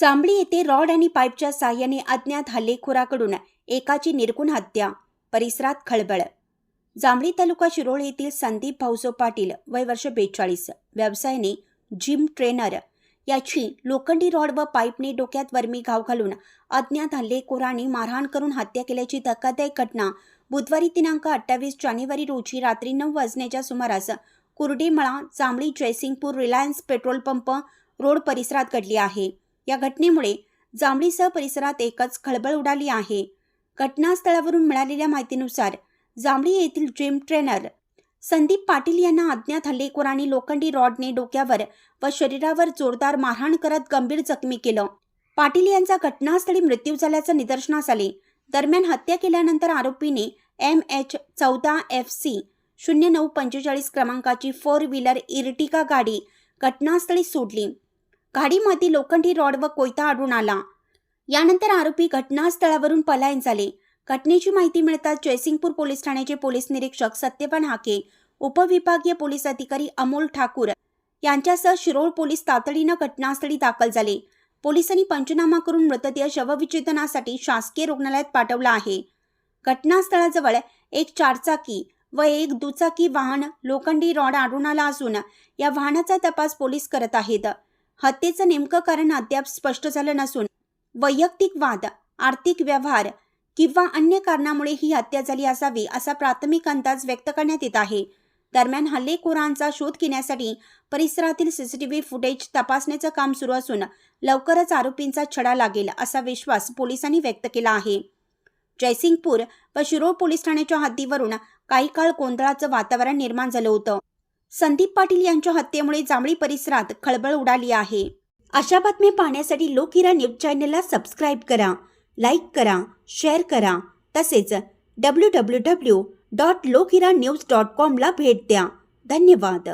जांभळी येथे रॉड आणि पाईपच्या साह्याने अज्ञात हल्लेखोराकडून एकाची निर्गुण हत्या. परिसरात खळबळ. जांभळी तालुका शिरोळ येथील संदीप भाऊसो पाटील वय वर्ष बेचाळीस. व्यवसायाने जिम ट्रेनर. याची लोखंडी रॉड व पाईपने डोक्यात वर्मी घाव घालून अज्ञात हल्लेखोरांनी मारहाण करून हत्या केल्याची धक्कादायक घटना बुधवारी दिनांक अठ्ठावीस जानेवारी रोजी रात्री नऊ वाजण्याच्या सुमारास Kurdimala Jambhali Jaysingpur Reliance petrol pump road परिसरात घडली आहे. या घटनेमुळे जांभळीसह परिसरात एकच खळबळ उडाली आहे. घटनास्थळावरून मिळालेल्या माहितीनुसार जांभळी येथील जिम ट्रेनर संदीप पाटील यांना अज्ञात हल्लेखोरांनी लोखंडी रॉडने डोक्यावर व शरीरावर जोरदार मारहाण करत गंभीर जखमी केलं. पाटील यांचा घटनास्थळी मृत्यू झाल्याचं निदर्शनास आले. दरम्यान हत्या केल्यानंतर आरोपीने एम एच चौदा एफ सी शून्य नऊ पंचेचाळीस क्रमांकाची फोर व्हीलर इर्टिका गाडी घटनास्थळी सोडली. गाडीमध्ये लोखंडी रॉड व कोयता आढळून आला. यानंतर आरोपी घटनास्थळावरून पलायन झाले. घटनेची माहिती मिळताच जयसिंगपूर पोलीस ठाण्याचे पोलीस निरीक्षक सत्यपान हाके उपविभागीय पोलीस अधिकारी अमोल ठाकूर यांच्यासह शिरोळ पोलीस तातडीनं घटनास्थळी दाखल झाले. पोलिसांनी पंचनामा करून मृतदेह शवविच्छेदनासाठी शासकीय रुग्णालयात पाठवला आहे. घटनास्थळाजवळ एक चारचाकी व एक दुचाकी वाहन लोखंडी रॉड आढळून आला असून या वाहनाचा तपास पोलीस करत आहेत. हत्येचं नेमकं कारण अद्याप स्पष्ट झालं नसून वैयक्तिक वाद आर्थिक व्यवहार किंवा अन्य कारणामुळे ही हत्या झाली असावी असा प्राथमिक अंदाज व्यक्त करण्यात येत आहे. दरम्यान हल्लेखोरांचा शोध घेण्यासाठी परिसरातील सीसीटीव्ही फुटेज तपासण्याचं काम सुरू असून लवकरच आरोपींचा छडा लागेल असा विश्वास पोलिसांनी व्यक्त केला आहे. जयसिंगपूर व शिरोळ पोलीस ठाण्याच्या हद्दीवरून काही काळ गोंधळाचं वातावरण निर्माण झालं होतं. संदीप पाटील यांच्या हत्येमुळे जांभळी परिसरात खळबळ उडाली आहे. अशा बातम्या पाहण्यासाठी लोकहिरा न्यूज चॅनलला सबस्क्राईब करा लाईक करा शेअर करा. तसेच W W W dot Lokhira news dot कॉमला भेट द्या. धन्यवाद.